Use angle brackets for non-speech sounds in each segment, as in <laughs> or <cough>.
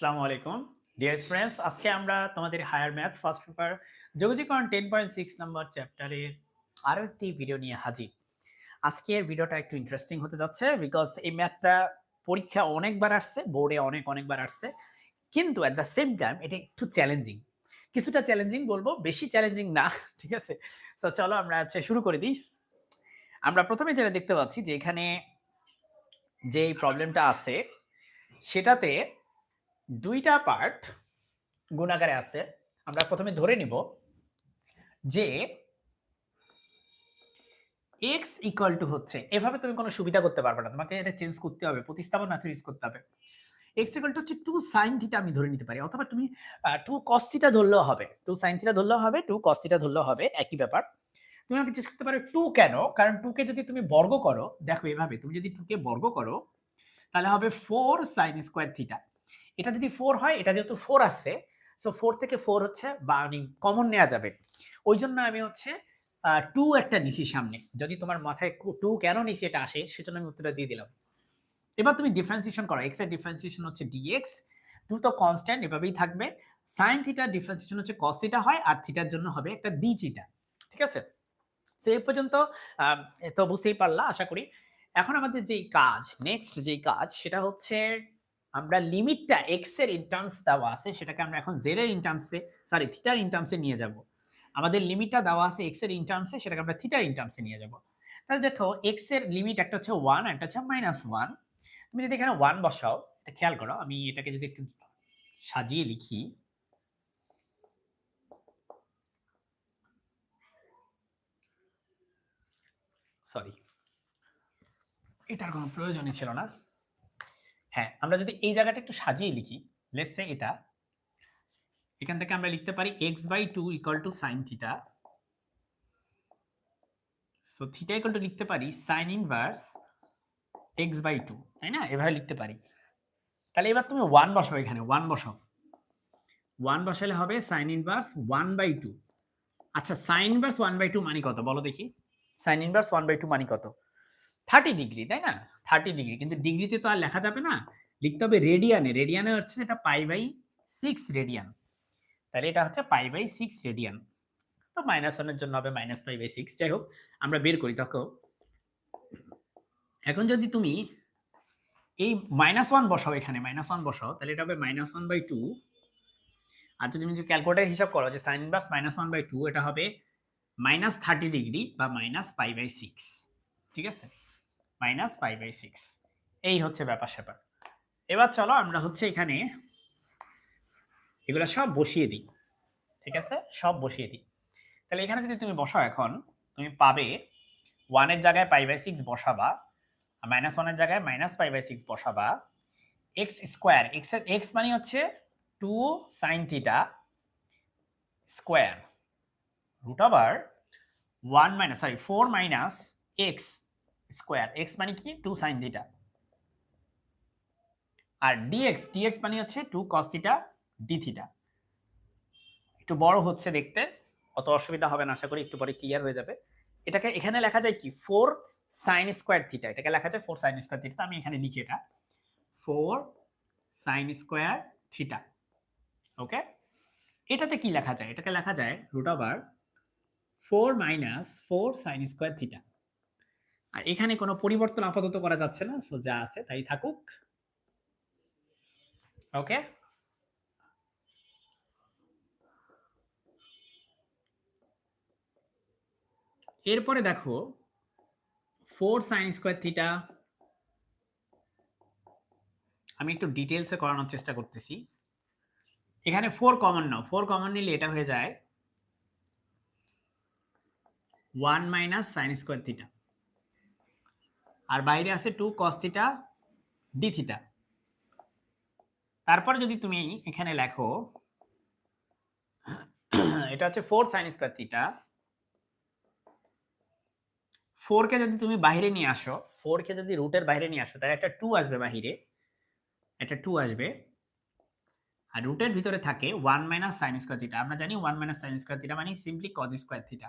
আসসালামু আলাইকুম। Dear friends আজকে আমরা তোমাদের হায়ার ম্যাথ ফার্স্ট পেপার যোগাযোগকরণ টেন পয়েন্ট সিক্স নম্বর চ্যাপ্টারের আরও একটি ভিডিও নিয়ে হাজির। আজকের ভিডিওটা একটু ইন্টারেস্টিং হতে যাচ্ছে বিকজ এই ম্যাথটা পরীক্ষা অনেকবার আসছে বোর্ডে অনেক অনেকবার আসছে, কিন্তু অ্যাট দ্য সেম টাইম এটা একটু চ্যালেঞ্জিং কিছুটা চ্যালেঞ্জিং বলব, বেশি চ্যালেঞ্জিং না, <laughs> ঠিক আছে? তো চলো আমরা আচ্ছা শুরু করে দিই। আমরা প্রথমে যেটা দেখতে পাচ্ছি যে এখানে যে প্রবলেমটা আছে, সেটাতে দুইটা পার্ট গুণাকারে আছে। আমরা প্রথমে ধরে নিব যে এক্স ইকুয়াল টু হচ্ছে, এভাবে তুমি কোনো সুবিধা করতে পারবে না। তোমাকে এটা চেঞ্জ করতে হবে, প্রতিস্থাপন না ইউজ করতে হবে। এক্স ইকুয়াল টু হচ্ছে টু সাইন থিটা আমি ধরে নিতে পারি, অথবা তুমি টু কস থিটা ধরলেও হবে। টু সাইন থিটা ধরলেও হবে টু কস থিটা ধরলেও হবে, একই ব্যাপার। তুমি আমাকে চেঞ্জ করতে পারো টু কেন? কারণ টুকে যদি তুমি বর্গ করো, দেখো এভাবে, তুমি যদি টুকে বর্গ করো, তাহলে হবে ফোর সাইন স্কোয়ার থিটা এটা যদি ফোর হয়, এটা যেহেতু ফোর আসছে সো ফোর থেকে ফোর হচ্ছে বা কমন নেওয়া যাবে। ওই জন্য আমি হচ্ছে টু একটা নিছি সামনে। যদি তোমার মাথায় টু কেন নিছি এটা আসে, সেজন্য আমি উত্তরটা দিয়ে দিলাম। এবার তুমি ডিফারেন্সিয়েশন করো। এক্সের ডিফারেন্সিয়েশন হচ্ছে ডিএক্স টু তো কনস্ট্যান্ট এভাবেই থাকবে। সাইন থিটার ডিফারেন্সিয়েশন হচ্ছে কস থিটা হয়, আর থিটার জন্য হবে একটা ডি থিটা ঠিক আছে? সো এই পর্যন্ত তো বুঝতেই পারলা, আশা করি। এখন আমাদের যেই কাজ নেক্সট যেই কাজ, সেটা হচ্ছে আমরা লিমিটটা এক্সের ইনটার্মস দেওয়া আছে, সেটাকে আমরা এখন জেড এর ইনটার্মসে সরি থিটার ইনটার্মসে নিয়ে যাব। আমাদের লিমিটটা দেওয়া আছে এক্সের ইনটার্মসে সেটাকে আমরা থিটার ইনটার্মসে নিয়ে যাব। তাহলে দেখো এক্সের লিমিট একটা হচ্ছে ওয়ান একটা হচ্ছে মাইনাস ওয়ান তুমি যদি এখানে ওয়ান বসাও, এটা খেয়াল করো, আমি এটাকে যদি একটু সাজিয়ে লিখি। সরি এটার কোনো প্রয়োজনই ছিল না। হ্যাঁ আমরা যদি এই জায়গাটা একটু সাজিয়ে লিখি লেটস সে এটা, এখান থেকে আমরা লিখতে পারি X by two equal to sine theta so theta equal to লিখতে পারি sine inverse X by two তাই না? এভাবে লিখতে পারি। তাহলে এবার তুমি ওয়ান বসাও এখানে ওয়ান বসাও। ওয়ান বসালে হবে sine inverse one by two আচ্ছা sine inverse one by two মানি কত? বলো দেখি। Sine inverse one by two মানি কত? থার্টি ডিগ্রি তাই না? থার্টি ডিগ্রি কিন্তু ডিগ্রিতে তো আর লেখা যাবে না। লিখতে হবে রেডিয়ানে রেডিয়ানে হচ্ছে এটা পাই বাই সিক্স রেডিয়ান তাহলে এটা হচ্ছে পাই বাই সিক্স রেডিয়ান তো মাইনাস ওয়ানের জন্য হবে মাইনাস পাই বাই সিক্স যাই হোক, আমরা বের করি তখন এখন যদি তুমি এই মাইনাস ওয়ান বসাও এখানে মাইনাস ওয়ান বসাও, তাহলে এটা হবে মাইনাস ওয়ান বাই টু আর যদি তুমি ক্যালকুলেটার হিসাব করো যে sine inverse minus one by two এটা হবে মাইনাস থার্টি ডিগ্রি বা মাইনাস পাই বাই সিক্স ঠিক আছে? মাইনাস পাই বাই সিক্স এই হচ্ছে ব্যাপার স্যাপার। এবার চলো আমরা হচ্ছে এখানে এগুলো সব বসিয়ে দিই। ঠিক আছে? সব বসিয়ে দিই। তাহলে এখানে যদি তুমি বসাও এখন, তুমি পাবে ওয়ানের জায়গায় পাই বাই সিক্স বসাবা মাইনাস ওয়ানের জায়গায় মাইনাস পাই বাই সিক্স বসাবা। এক্স স্কোয়ার এক্স এক্স মানে হচ্ছে two sine theta square root over one minus sorry four minus x square. X মানে কি? টু সাইন থিটা আর ডিএক্স ডিএক্স মানে হচ্ছে two cos theta d theta একটু বড় হচ্ছে দেখতে, অত অসুবিধা হবে না, আশা করি একটু পরে ক্লিয়ার হয়ে যাবে। এটাকে এখানে লেখা যায় কি? ফোর সাইন স্কোয়ার থিটা এটাকে লেখা যায় ফোর সাইন স্কোয়ার থিটা আমি এখানে লিখি এটা। Four sine square theta okay এটাতে কি লেখা যায়? এটাকে লেখা যায় root over four minus four sine square theta আর এখানে কোনো পরিবর্তন আপাতত করা যাচ্ছে না সো যা আছে তাই থাকুক। ওকে এরপরে দেখো ফোর সাইন স্কোয়ার থিটা আমি একটু ডিটেলসে করানোর চেষ্টা করতেছি। এখানে ফোর কমন নাও। ফোর কমন নিলে এটা হয়ে যায় one minus sine square theta আর বাইরে আছে two cos theta d theta তারপরে যদি তুমি এখানে লেখো, এটা হচ্ছে ফোর সাইন স্কোয়ার থিটা ফোরকে যদি তুমি বাইরে নিয়ে আসো ফোরকে যদি রুটের বাইরে নিয়ে আসো, তাহলে একটা টু আসবে বাহিরে। একটা টু আসবে। আর রুটের ভিতরে থাকে one minus sine square theta আমরা জানি one minus sine square theta মানে সিম্পলি কজ স্কোয়ার থিটা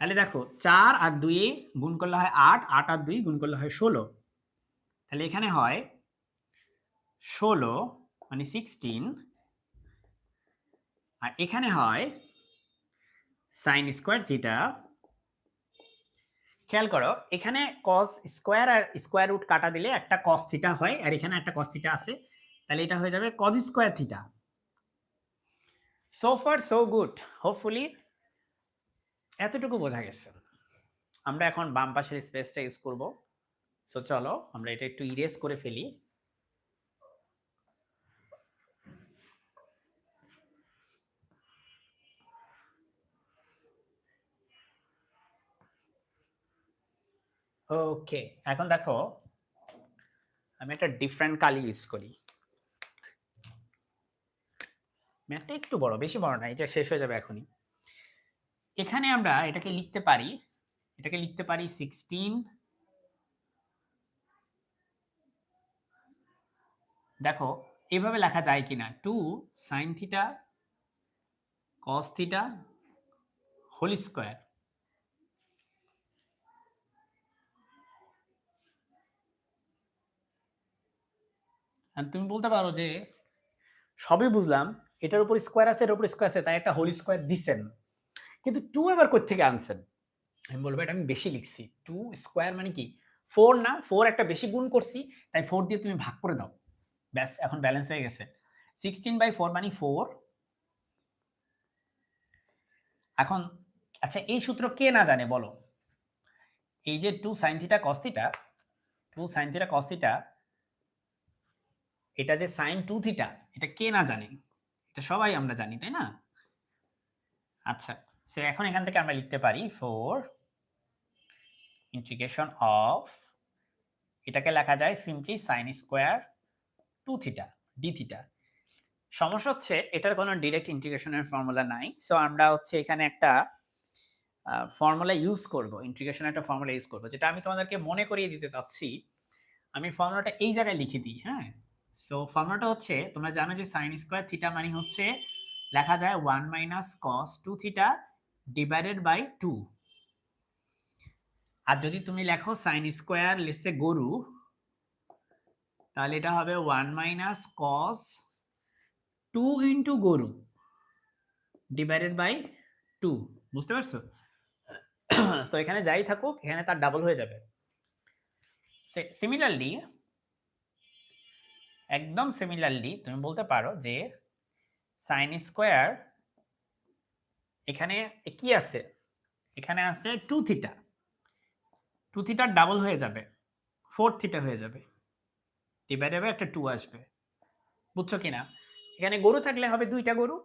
তাহলে দেখো চার আর দুই গুণ করলে হয় আট আট আর দুই গুণ করলে হয় ষোলো। তাহলে এখানে হয় ষোলো মানে সিক্সটিন আর এখানে হয় সাইন স্কোয়ার থিটা খেয়াল করো, এখানে কস স্কোয়ার আর স্কোয়ার রুট কাটা দিলে একটা কস থিটা হয়, আর এখানে একটা কস থিটা আছে। তাহলে এটা হয়ে যাবে cos square theta so far so good hopefully এতটুকু বোঝা গেছে। আমরা এখন বাম পাশের স্পেসটা ইউজ করব। সো চলো, আমরা এটা একটু ইরেজ করে ফেলি। ওকে এখন দেখো, আমি একটা ডিফারেন্ট কালি ইউজ করি। ম্যাথটা একটু বড়, বেশি বড় না এটা শেষ হয়ে যাবে এখনই। এখানে আমরা এটাকে লিখতে পারি, এটাকে লিখতে পারি সিক্সটিন দেখো, এভাবে লেখা যায় কিনা? Two sine theta cos theta whole square তুমি বলতে পারো যে, সবই বুঝলাম, এটার উপর স্কোয়ার আছে, এটার উপর স্কোয়ার আছে, তাই একটা হোল স্কোয়ার দিছেন। কিন্তু টু এবার থেকে আনছেন? আমি বলব এটা আমি বেশি লিখছি। টু স্কোয়ার মানে কি? ফোর না ফোর একটা বেশি গুণ করছি, তাই ফোর দিয়ে তুমি ভাগ করে দাও। ব্যাস, এখন ব্যালেন্স হয়ে গেছে। সিক্সটিন বাই ফোর মানে ফোর এখন আচ্ছা এই সূত্র কে না জানে বলো? এই যে two sine theta cos theta two sine theta cos theta এটা যে সাইন টু থিটা এটা কে না জানে? এটা সবাই আমরা জানি, তাই না? আচ্ছা সে এখন এখান থেকে আমরা লিখতে পারি ফোর ইন্টিগ্রেশন অফ এটাকে লেখা যায় simply sine square two theta d theta সমস্যা হচ্ছে এটার কোনো ডিরেক্ট ইন্টিগ্রেশনের ফর্মুলা নাই। সো আমরা হচ্ছে এখানে একটা ফর্মুলা ইউজ করব ইন্টিগ্রেশন একটা ফর্মুলা ইউজ করব, যেটা আমি তোমাদেরকে মনে করিয়ে দিতে চাচ্ছি। আমি ফর্মুলাটা এই জায়গায় লিখে দিই হ্যাঁ? সো ফর্মুলাটা হচ্ছে, তোমরা জানো যে সাইন স্কোয়ার থিটা মানে হচ্ছে লেখা যায় one minus cos two theta divided by two আর যদি তুমি লেখো সাইন স্কোয়ার লিখছে গরু, তাহলে এটা হবে one minus cos two into গরু ডিভাইডেড বাই টু বুঝতে পারছ? <clears throat> সো এখানে যাই থাকুক, এখানে তার ডাবল হয়ে যাবে। সিমিলারলি একদম সিমিলারলি তুমি বলতে পারো যে সাইন স্কোয়ার এখানে কি আছে? এখানে আছে টু থিটা টু থিটার ডাবল হয়ে যাবে। ফোর থিটা হয়ে যাবে। ডিভাইড হবে একটা টু আসবে। বুঝছ কিনা? এখানে গরু থাকলে হবে দুইটা গরু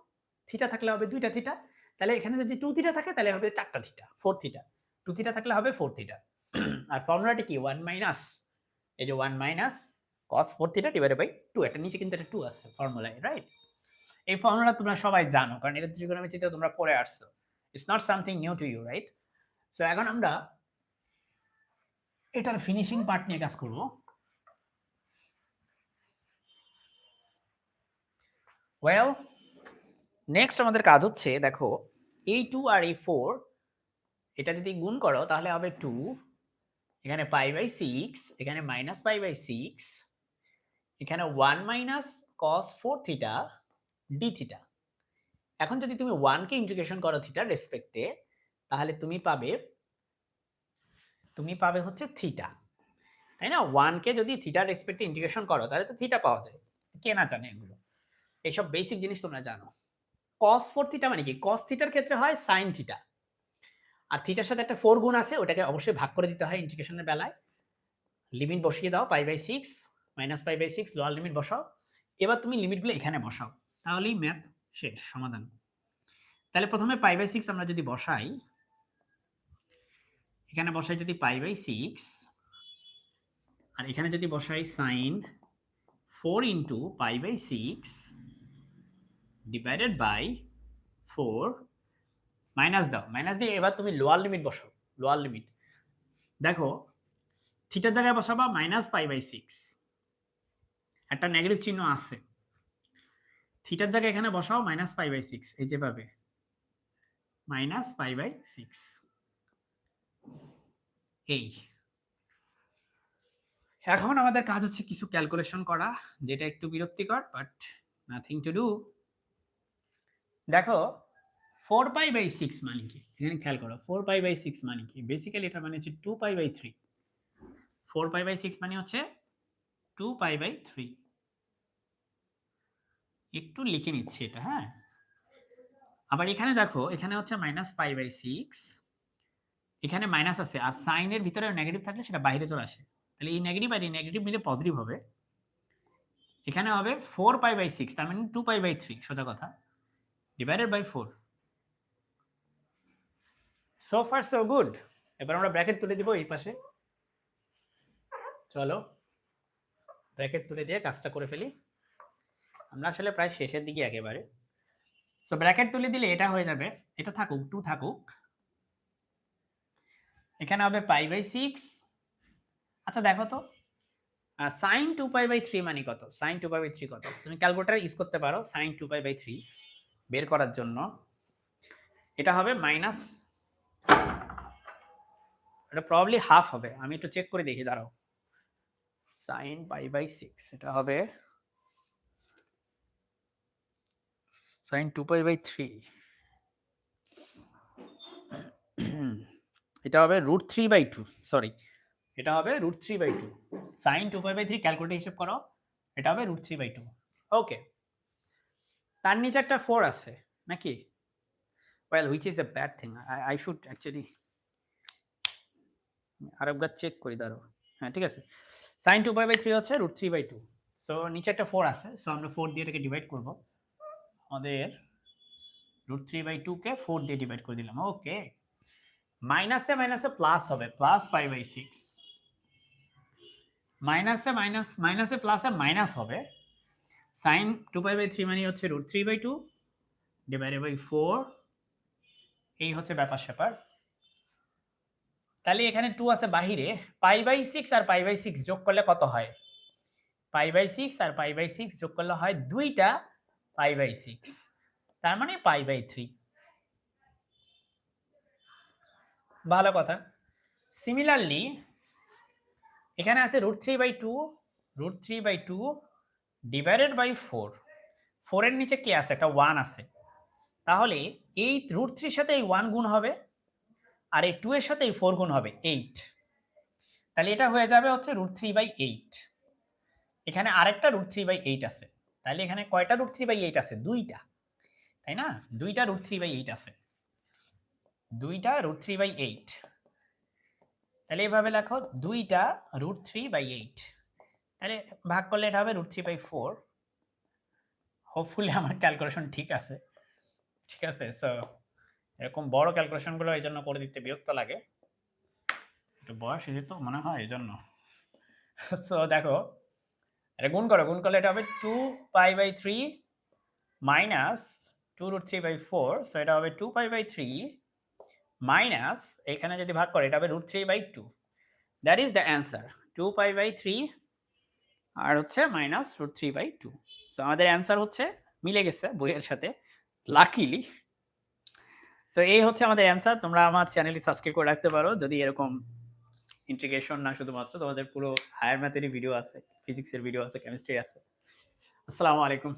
থিটা থাকলে হবে দুইটা থিটা তাহলে এখানে যদি টু থিটা থাকে, তাহলে হবে চারটা theta four theta two theta থাকলে হবে ফোর থিটা আর ফর্মুলাটি কি? ওয়ান মাইনাস এই যে one minus cos four theta divided by two একটা নিচে কিন্তু একটা টু আছে ফর্মুলায় রাইট এই ফর্মুলা তোমরা সবাই জানো, কারণ এটা ত্রিকোণমিতিতে তোমরা পড়ে আসছো। It's not something new to you right so এখন আমরা এটার ফিনিশিং পার্ট নিয়ে কাজ করব। ওয়েল নেক্সট আমাদের কাজ হচ্ছে, দেখো এই টু আর এই ফোর এটা যদি গুণ করো, তাহলে হবে টু এখানে পাই বাই সিক্স এখানে মাইনাস পাই বাই সিক্স এখানে one minus cos four theta d theta এখন যদি তুমি ওয়ানকে ইন্টিগ্রেশন করো থিটার রেসপেক্টে তাহলে তুমি পাবে তুমি পাবে হচ্ছে থিটা তাই না? ওয়ানকে যদি থিটার রেসপেক্টে ইন্টিগ্রেশন করো, তাহলে তো থিটা পাওয়া যায়। কে না জানে এগুলো। এইসব বেসিক জিনিস তোমরা জানো। কস ফোর থিটা মানে কি? কস থিটার ক্ষেত্রে হয় সাইন থিটা আর থিটার সাথে একটা ফোর গুণ আছে, ওটাকে অবশ্যই ভাগ করে দিতে হয় ইন্টিগ্রেশনের বেলায়। লিমিট বসিয়ে দাও pi by six minus pi by six lower limit বসাও। এবার তুমি লিমিটগুলো এখানে বসাও। তাহলেই ম্যাথ শেষ, সমাধান। তাহলে প্রথমে পাই বাই সিক্স আমরা যদি বসাই, এখানে বসাই যদি পাই বাই সিক্স আর এখানে যদি বসাই sine four into pi by six divided by four minus দাও। মাইনাস দিয়ে এবার তুমি লোয়ার লিমিট বসো লোয়ার লিমিট দেখো থিটার জায়গায় বসাবা মাইনাস পাই বাই সিক্স একটা নেগেটিভ চিহ্ন আছে। থিটার জায়গায় এখানে বসাও মাইনাস পাই বাই সিক্স এই যেভাবে মাইনাস পাই বাই সিক্স এই। এখন আমাদের কাজ হচ্ছে কিছু ক্যালকুলেশন করা, যেটা একটু বিরক্তিকর বাট নাথিং টু ডু দেখো ফোর পাই বাই সিক্স মানে কি? এখানে খেয়াল করো ফোর পাই বাই সিক্স মানে কি? বেসিক্যালি এটা মানে হচ্ছে two pi by three four pi by six মানে হচ্ছে টু পাই বাই থ্রি একটু লিখে নিচ্ছি এটা হ্যাঁ? আবার এখানে দেখো, এখানে হচ্ছে মাইনাস পাই বাই সিক্স এখানে মাইনাস আছে, আর সাইনের ভিতরে নেগেটিভ থাকলে সেটা বাইরে চলে আসে। তাহলে এই নেগেটিভ আর এই নেগেটিভ মিলে পজিটিভ হবে। এখানে হবে ফোর পাই বাই সিক্স তার মানে টু পাই বাই থ্রি সোজা কথা। Divided by four so far so good এবার আমরা ব্র্যাকেট তুলে দিব এই পাশে। চলো ব্র্যাকেট তুলে দিয়ে কাজটা করে ফেলি। আমরা আসলে প্রায় শেষের দিকে একেবারে। সো ব্র্যাকেট তুলে দিলে এটা হয়ে যাবে। এটা থাকুক টু থাকুক। এখানে হবে পাই বাই সিক্স আচ্ছা দেখো তো। Sine two pi by three মানে কত? Sine two pi by three কত? তুমি ক্যালকুলেটার ইউজ করতে পারো sine two pi by three বের করার জন্য। এটা হবে মাইনাস এটা প্রবলি হাফ হবে। আমি একটু চেক করে দেখি, দাঁড়াও। সাইন পাই বাই সিক্স এটা হবে sine two pi by three এটা হবে root three by two sorry এটা হবে root three by two sine two pi by three calculator হিসেব করো, এটা হবে root three by two okay তার নিচে একটা ফোর আছে, নাকি? Well which is a bad thing I should actually আরেকবার চেক করি দাঁড়ো হ্যাঁ ঠিক আছে। Sine two pi by three হচ্ছে root three by two so নিচে একটা ফোর আছে সো আমরা ফোর দিয়ে এটাকে ডিভাইড করব। আমাদের রুট থ্রি বাই টুকে ফোর দিয়ে ডিভাইড করে দিলাম ওকে মাইনাসে মাইনাসে প্লাস হবে প্লাস ফাইভ বাই সিক্স মাইনাসে মাইনাস মাইনাসে প্লাসে মাইনাস হবে। Sine two pi by three মানে হচ্ছে root three by two divided by four এই হচ্ছে ব্যাপার স্যাপার। তাহলে এখানে টু আছে বাহিরে পাই বাই সিক্স আর পাই বাই সিক্স যোগ করলে কত হয়? পাই বাই সিক্স আর পাই বাই সিক্স যোগ করলে হয় দুইটা পাই বাই সিক্স। তার মানে পাই বাই থ্রি। ভালো কথা। সিমিলারলি এখানে আছে root three by two root three by two divided by four ফোরের নিচে কি আছে? একটা ওয়ান আছে। তাহলে এই রুট থ্রির সাথে এই ওয়ান গুণ হবে, আর এই টু এর সাথে এই ফোর গুণ হবে এইট তাহলে এটা হয়ে যাবে হচ্ছে রুট থ্রি বাই এইট এখানে আরেকটা রুট থ্রি বাই এইট আছে। তাহলে এখানে কয়টা রুট থ্রি বাই এইট আছে? দুইটা, তাই না? দুইটা রুট থ্রি বাই এইট আছে। দুইটা রুট থ্রি বাই এইট তাহলে এভাবে লেখো, দুইটা রুট থ্রি বাই এইট তাহলে ভাগ করলে এটা হবে root three by four hopefully আমার ক্যালকুলেশন ঠিক আছে। ঠিক আছে সো এরকম বড় ক্যালকুলেশনগুলো এই জন্য করে দিতে বিরক্ত লাগে। একটু বয়স হয়েছে তো মনে হয়, এই জন্য। <laughs> সো দেখো এটা গুণ করো, গুণ করলে এটা হবে two pi by three minus two root three by four so এটা হবে two pi by three minus এখানে যদি ভাগ করে, এটা হবে root three by two that is the answer two pi by three আর হচ্ছে minus root three by two so আমাদের অ্যান্সার হচ্ছে, মিলে গেছে বইয়ের সাথে লাকিলি সো এই হচ্ছে আমাদের অ্যান্সার তোমরা আমার চ্যানেলটি সাবস্ক্রাইব করে রাখতে পারো, যদি এরকম ইন্টিগ্রেশন না শুধুমাত্র, তোমাদের পুরো হায়ার ম্যাথেরই ভিডিও আছে ফিজিক্সের ভিডিও আছে কেমিস্ট্রি আছে। আসসালামু আলাইকুম।